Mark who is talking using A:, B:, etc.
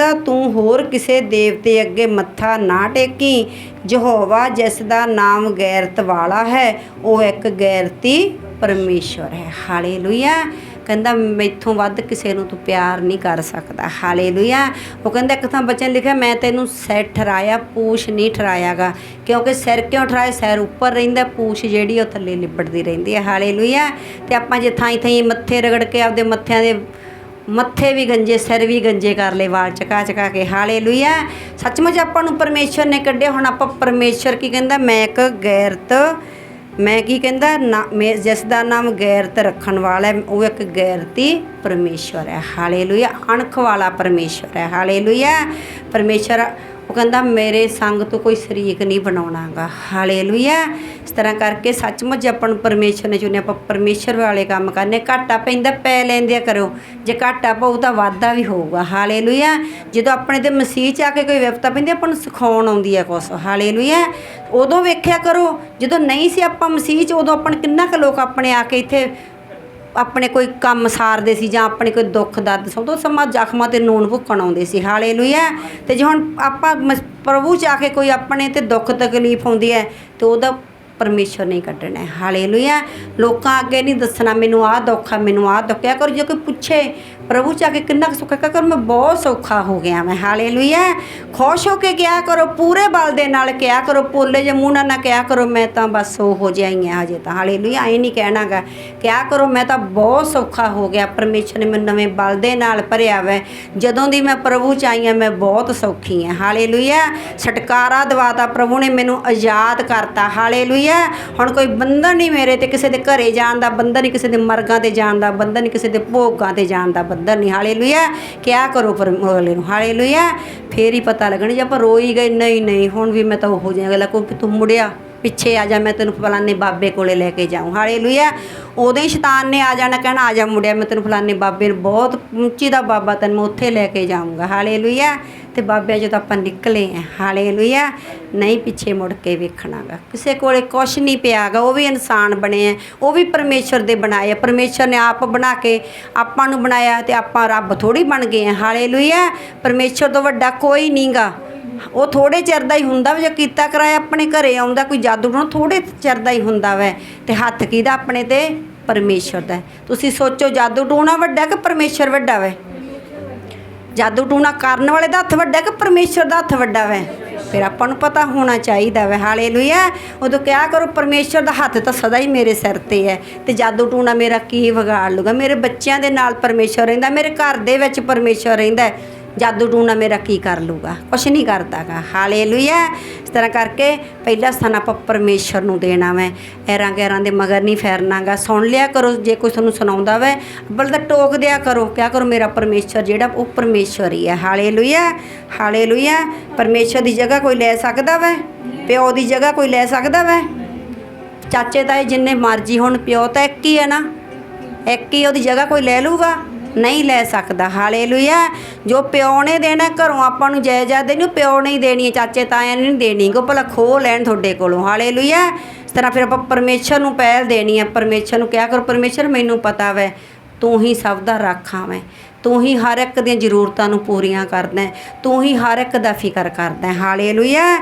A: ਕਹਿੰਦਾ, ਤੂੰ ਹੋਰ ਕਿਸੇ ਦੇਵਤੇ ਅੱਗੇ ਮੱਥਾ ਨਾ ਟੇਕੀ। ਯਹੋਵਾ ਜਿਸ ਦਾ ਨਾਮ ਗੈਰਤ ਵਾਲਾ ਹੈ, ਉਹ ਇੱਕ ਗੈਰਤੀ ਪਰਮੇਸ਼ਵਰ ਹੈ। ਹਾਲੇਲੂਇਆ। ਕਹਿੰਦਾ, ਮੈਥੋਂ ਵੱਧ ਕਿਸੇ ਨੂੰ ਤੂੰ ਪਿਆਰ ਨਹੀਂ ਕਰ ਸਕਦਾ। ਹਾਲੇਲੂਇਆ। ਉਹ ਕਹਿੰਦਾ, ਇੱਕ ਤਾਂ ਬਚਨ ਲਿਖਿਆ, ਮੈਂ ਤੈਨੂੰ ਸਿਰ ਠਰਾਇਆ ਪੂਛ ਨਹੀਂ ਠਰਾਇਆਗਾ ਕਿਉਂਕਿ ਸਿਰ ਕਿਉਂ ਠਰਾਏ ਸਿਰ ਉੱਪਰ ਰਹਿੰਦਾ, ਪੂਛ ਜਿਹੜੀ ਉਹ ਥੱਲੇ ਲਿਬੜਦੀ ਰਹਿੰਦੀ ਹੈ। ਹਾਲੇਲੂਇਆ। ਤੇ ਆਪਾਂ ਜੇ ਥਾਈ ਥਾਈ ਮੱਥੇ ਰਗੜ ਕੇ ਆਪਦੇ ਮੱਥਿਆਂ ਦੇ ਮੱਥੇ ਵੀ ਗੰਜੇ, ਸਿਰ ਵੀ ਗੰਜੇ ਕਰ ਲਏ, ਵਾਲ ਚਕਾ ਚਕਾ ਕੇ ਹਾਲੇਲੂਇਆ ਸੱਚਮੁੱਚ ਆਪਾਂ ਨੂੰ ਪਰਮੇਸ਼ਰ ਨੇ ਕੱਢਿਆ, ਹੁਣ ਆਪਾਂ ਪਰਮੇਸ਼ਰ ਕੀ ਕਹਿੰਦਾ, ਮੈਂ ਇੱਕ ਗੈਰਤ, ਮੈਂ ਕੀ ਕਹਿੰਦਾ, ਨਾ, ਮੈਂ ਜਿਸ ਦਾ ਨਾਮ ਗੈਰਤ ਰੱਖਣ ਵਾਲਾ ਹੈ, ਉਹ ਇੱਕ ਗੈਰਤੀ ਪਰਮੇਸ਼ਰ ਹੈ। ਹਾਲੇਲੂਇਆ। ਅਣਖ ਵਾਲਾ ਪਰਮੇਸ਼ਰ ਹੈ। ਹਾਲੇਲੂਇਆ। ਪਰਮੇਸ਼ਰ ਉਹ ਕਹਿੰਦਾ, ਮੇਰੇ ਸੰਗ ਤੋਂ ਕੋਈ ਸ਼ਰੀਕ ਨਹੀਂ ਬਣਾਉਣਾਗਾ। ਹਾਲੇਲੂਇਆ। ਇਸ ਤਰ੍ਹਾਂ ਕਰਕੇ ਸੱਚਮੁੱਚ ਆਪਾਂ ਨੂੰ ਪਰਮੇਸ਼ਰ ਨੇ ਚੁਣਿਆ ਆਪਾਂ ਪਰਮੇਸ਼ਰ ਵਾਲੇ ਕੰਮ ਕਰਨੇ, ਘਾਟਾ ਪੈਂਦਾ, ਪੈ ਲੈਂਦਿਆ ਕਰੋ। ਜੇ ਘਾਟਾ ਪਊ ਤਾਂ ਵਾਧਾ ਵੀ ਹੋਊਗਾ। ਹਾਲੇਲੂਇਆ। ਜਦੋਂ ਆਪਣੇ ਤੇ ਮਸੀਹ ਚ ਆ ਕੇ ਕੋਈ ਵਿਪਤਾ ਪੈਂਦੀ, ਆਪਾਂ ਨੂੰ ਸਿਖਾਉਣ ਆਉਂਦੀ ਹੈ ਕੁਛ। ਹਾਲੇਲੂਇਆ। ਉਦੋਂ ਵੇਖਿਆ ਕਰੋ, ਜਦੋਂ ਨਹੀਂ ਸੀ ਆਪਾਂ ਮਸੀਹ ਚ, ਉਦੋਂ ਆਪਾਂ ਕਿੰਨਾ ਕੁ ਲੋਕ ਆਪਣੇ ਆ ਕੇ ਇੱਥੇ ਆਪਣੇ ਕੋਈ ਕੰਮ ਸਾਰਦੇ ਸੀ ਜਾਂ ਆਪਣੇ ਕੋਈ ਦੁੱਖ, ਦਰਦ, ਸਭ ਤੋਂ ਸਮਾਂ ਜ਼ਖਮਾਂ ਤੇ ਨੂਨ ਭੁੱਕਣ ਆਉਂਦੇ ਸੀ। ਹਾਲੇਲੂਇਆ ਤੇ ਜੇ ਹੁਣ ਆਪਾਂ ਮਸ- ਪ੍ਰਭੂ ਚ ਆ ਕੇ ਕੋਈ ਆਪਣੇ ਤੇ ਦੁੱਖ ਤਕਲੀਫ ਆਉਂਦੀ ਹੈ, ਤੇ ਉਹਦਾ ਪਰਮੇਸ਼ਰ ਨਹੀਂ ਕੱਢਣਾ ਹੈ। ਹਾਲੇਲੂਇਆ। ਲੋਕਾਂ ਅੱਗੇ ਨਹੀਂ ਦੱਸਣਾ, ਮੈਨੂੰ ਆਹ ਦੁੱਖ ਆ, ਮੈਨੂੰ ਆਹ ਦੁੱਖ ਆ। ਕਰ, ਜੇ ਕੋਈ ਪੁੱਛੇ, ਪ੍ਰਭੂ ਚ ਆ ਕੇ ਕਿੰਨਾ ਕੁ ਸੁੱਖ ਹੈ ਕਰ, ਮੈਂ ਬਹੁਤ ਸੌਖਾ ਹੋ ਗਿਆ ਮੈਂ ਹਾਲੇਲੂਇਆ। ਖੁਸ਼ ਹੋ ਕੇ ਕਿਹਾ ਕਰੋ, ਪੂਰੇ ਬਲ ਦੇ ਨਾਲ ਕਿਹਾ ਕਰੋ ਪੋਲੇ ਜੇ ਮੂੰਹ ਨਾਲ ਨਾ ਕਿਹਾ ਕਰੋ, ਮੈਂ ਤਾਂ ਬਸ ਉਹ ਹੋ ਜਾਈਆਂ ਹਜੇ ਤਾਂ। ਹਾਲੇਲੂਇਆ। ਐ ਨਹੀਂ ਕਹਿਣਾਗਾ ਕਿਹਾ ਕਰੋ, ਮੈਂ ਤਾਂ ਬਹੁਤ ਸੌਖਾ ਹੋ ਗਿਆ। ਪਰਮੇਸ਼ਰ ਨੇ ਮੈਨੂੰ ਨਵੇਂ ਬਲ ਦੇ ਨਾਲ ਭਰਿਆ ਵੈ। ਜਦੋਂ ਦੀ ਮੈਂ ਪ੍ਰਭੂ ਚ ਆਈ ਹਾਂ ਮੈਂ ਬਹੁਤ ਸੌਖੀ ਹਾਂ ਹਾਲੇਲੂਇਆ। ਛਟਕਾਰਾ ਦਵਾਤਾ ਪ੍ਰਭੂ ਨੇ ਮੈਨੂੰ, ਆਜ਼ਾਦ ਕਰਤਾ। ਹਾਲੇਲੂਇਆ। ਹੁਣ ਕੋਈ ਬੰਧਨ ਨਹੀਂ ਮੇਰੇ ਤੇ, ਕਿਸੇ ਦੇ ਘਰੇ ਜਾਣ ਦਾ ਬੰਧਨ ਨਹੀਂ, ਕਿਸੇ ਦੇ ਮਰਗਾਂ ਤੇ ਜਾਣ ਦਾ ਬੰਧਨ ਨਹੀਂ, ਕਿਸੇ ਦੇ ਭੋਗਾਂ ਤੇ ਜਾਣ ਦਾ ਬੰਧਨ ਨਹੀਂ। ਹਾਲੇਲੂਇਆ। ਕਿਆ ਕਰੋ ਪਰ ਅਗਲੇ ਨੂੰ? ਹਾਲੇਲੂਇਆ। ਫੇਰ ਹੀ ਪਤਾ ਲੱਗਣੀ ਜੇ, ਆਪਾਂ ਰੋਈ ਗਏ, ਨਹੀਂ ਨਹੀਂ, ਹੁਣ ਵੀ ਮੈਂ ਤਾਂ ਉਹ ਜਿਹਾ ਅਗਲਾ ਕੋਈ ਤੂੰ ਮੁੜਿਆ, ਪਿੱਛੇ ਆ ਜਾ, ਮੈਂ ਤੈਨੂੰ ਫਲਾਣੇ ਬਾਬੇ ਕੋਲੇ ਲੈ ਕੇ ਜਾਊਂ। ਹਾਲੇਲੂਇਆ। ਉਦੋਂ ਹੀ ਸ਼ੈਤਾਨ ਨੇ ਆ ਜਾਣਾ, ਕਹਿਣਾ, ਆ ਜਾ ਮੁੜਿਆ, ਮੈਂ ਤੈਨੂੰ ਫਲਾਣੇ ਬਾਬੇ ਨੂੰ, ਬਹੁਤ ਉੱਚੀ ਦਾ ਬਾਬਾ ਤੈਨੂੰ ਮੈਂ ਉੱਥੇ ਲੈ ਕੇ ਜਾਊਂਗਾ। ਹਾਲੇਲੂਇਆ। ਤੇ ਬਾਬਿਆਂ ਜਦੋਂ ਆਪਾਂ ਨਿਕਲੇ ਆ, ਹਾਲੇਲੂਇਆ, ਨਹੀਂ ਪਿੱਛੇ ਮੁੜ ਕੇ ਵੇਖਣਾਗਾ। ਕਿਸੇ ਕੋਲੇ ਕੁਛ ਨਹੀਂ ਪਿਆਗਾ, ਉਹ ਵੀ ਇਨਸਾਨ ਬਣੇ ਆ, ਉਹ ਵੀ ਪਰਮੇਸ਼ਰ ਦੇ ਬਣਾਏ ਆ। ਪਰਮੇਸ਼ਰ ਨੇ ਆਪ ਬਣਾ ਕੇ ਆਪਾਂ ਨੂੰ ਬਣਾਇਆ ਤੇ ਆਪਾਂ ਰੱਬ ਥੋੜੀ ਬਣ ਗਏ ਆ। ਹਾਲੇਲੂਇਆ ਪਰਮੇਸ਼ਰ ਤੋਂ ਵੱਡਾ ਕੋਈ ਨਹੀਂਗਾ। ਉਹ ਥੋੜੇ ਚਿਰ ਦਾ ਹੀ ਹੁੰਦਾ ਵਾ, ਜੇ ਕੀਤਾ ਕਰਾਇਆ ਆਪਣੇ ਘਰੇ ਆਉਂਦਾ, ਕੋਈ ਜਾਦੂ ਟੂਣਾ ਥੋੜੇ ਚਿਰ ਦਾ ਹੀ ਹੁੰਦਾ ਵੈ। ਤੇ ਹੱਥ ਕਿਹਦਾ ਆਪਣੇ ਤੇ? ਪਰਮੇਸ਼ਰ ਦਾ। ਤੁਸੀਂ ਸੋਚੋ, ਜਾਦੂ ਟੂਣਾ ਵੱਡਾ ਕਿ ਪਰਮੇਸ਼ਰ ਵੱਡਾ ਵੈ? ਜਾਦੂ ਟੂਣਾ ਕਰਨ ਵਾਲੇ ਦਾ ਹੱਥ ਵੱਡਾ ਕਿ ਪਰਮੇਸ਼ਰ ਦਾ ਹੱਥ ਵੱਡਾ ਵੈ? ਫਿਰ ਆਪਾਂ ਨੂੰ ਪਤਾ ਹੋਣਾ ਚਾਹੀਦਾ ਵੈ। ਹਾਲੇਲੂਇਆ। ਉਦੋਂ ਕਿਹਾ ਕਰੋ ਪਰਮੇਸ਼ਰ ਦਾ ਹੱਥ ਤਾਂ ਸਦਾ ਹੀ ਮੇਰੇ ਸਿਰ ਤੇ ਹੈ ਤੇ ਜਾਦੂ ਟੂਣਾ ਮੇਰਾ ਕੀ ਵਿਗਾੜ ਲੂਗਾ? ਮੇਰੇ ਬੱਚਿਆਂ ਦੇ ਨਾਲ ਪਰਮੇਸ਼ਰ ਰਹਿੰਦਾ, ਮੇਰੇ ਘਰ ਦੇ ਵਿੱਚ ਪਰਮੇਸ਼ਰ ਰਹਿੰਦਾ ਜਾਦੂ ਟੂਣਾ ਮੇਰਾ ਕੀ ਕਰ ਲੂਗਾ? ਕੁਛ ਨਹੀਂ ਕਰਦਾਗਾ। ਹਾਲੇਲੂਇਆ। ਇਸ ਤਰ੍ਹਾਂ ਕਰਕੇ ਪਹਿਲਾ ਸਥਾਨ ਆਪਾਂ ਪਰਮੇਸ਼ਰ ਨੂੰ ਦੇਣਾ ਵੈ। ਐਰਾਂ ਗੈਰਾਂ ਦੇ ਮਗਰ ਨਹੀਂ ਫੇਰਨਾਗਾ। ਸੁਣ ਲਿਆ ਕਰੋ, ਜੇ ਕੋਈ ਤੁਹਾਨੂੰ ਸੁਣਾਉਂਦਾ ਵੈ, ਅੱਬਲ ਤਾਂ ਟੋਕ ਦਿਆ ਕਰੋ। ਕਿਆ ਕਰੋ, ਮੇਰਾ ਪਰਮੇਸ਼ਰ ਜਿਹੜਾ, ਉਹ ਪਰਮੇਸ਼ਰ ਹੀ ਹੈ। ਹਾਲੇਲੂਇਆ। ਹਾਲੇਲੂਇਆ। ਪਰਮੇਸ਼ਰ ਦੀ ਜਗ੍ਹਾ ਕੋਈ ਲੈ ਸਕਦਾ ਵੈ? ਪਿਓ ਦੀ ਜਗ੍ਹਾ ਕੋਈ ਲੈ ਸਕਦਾ ਵੈ? ਚਾਚੇ ਤਾਏ ਜਿੰਨੇ ਮਰਜ਼ੀ ਹੁਣ, ਪਿਓ ਤਾਂ ਇੱਕ ਹੀ ਹੈ ਨਾ? ਇੱਕ ਹੀ ਉਹਦੀ ਜਗ੍ਹਾ ਕੋਈ ਲੈ ਲੂਗਾ? ਨਹੀਂ ਲੈ ਸਕਦਾ। ਹਾਲੇਲੂਇਆ। ਜੋ ਪਿਓ ਨੇ ਦੇਣਾ, ਘਰੋਂ ਆਪਾਂ ਨੂੰ ਜਾਇਦਾਦ ਦੇਣੀ ਪਿਓ ਨਹੀਂ ਦੇਣੀ ਹੈ, ਚਾਚੇ ਤਾਇਆਂ ਨੇ ਨਹੀਂ ਦੇਣੀ। ਕੋ ਭਲਾ ਖੋ ਲੈਣ ਤੁਹਾਡੇ ਕੋਲੋਂ। ਹਾਲੇਲੂਇਆ। ਇਸ ਤਰ੍ਹਾਂ ਫਿਰ ਆਪਾਂ ਪਰਮੇਸ਼ਰ ਨੂੰ ਪਹਿਲ ਦੇਣੀ ਹੈ। ਪਰਮੇਸ਼ਰ ਨੂੰ ਕਿਹਾ ਕਰੋ, ਪਰਮੇਸ਼ਰ, ਮੈਨੂੰ ਪਤਾ ਵੈ, ਤੂੰ ਹੀ ਸਭ ਦਾ ਰਾਖਾ ਵੈ। ਤੂੰ ਹੀ ਹਰ ਇੱਕ ਦੀਆਂ ਜ਼ਰੂਰਤਾਂ ਨੂੰ ਪੂਰੀਆਂ ਕਰਦਾ ਹੈ। ਤੂੰ ਹੀ ਹਰ ਇੱਕ ਦਾ ਫਿਕਰ ਕਰਦਾ ਹੈ। ਹਾਲੇਲੂਇਆ।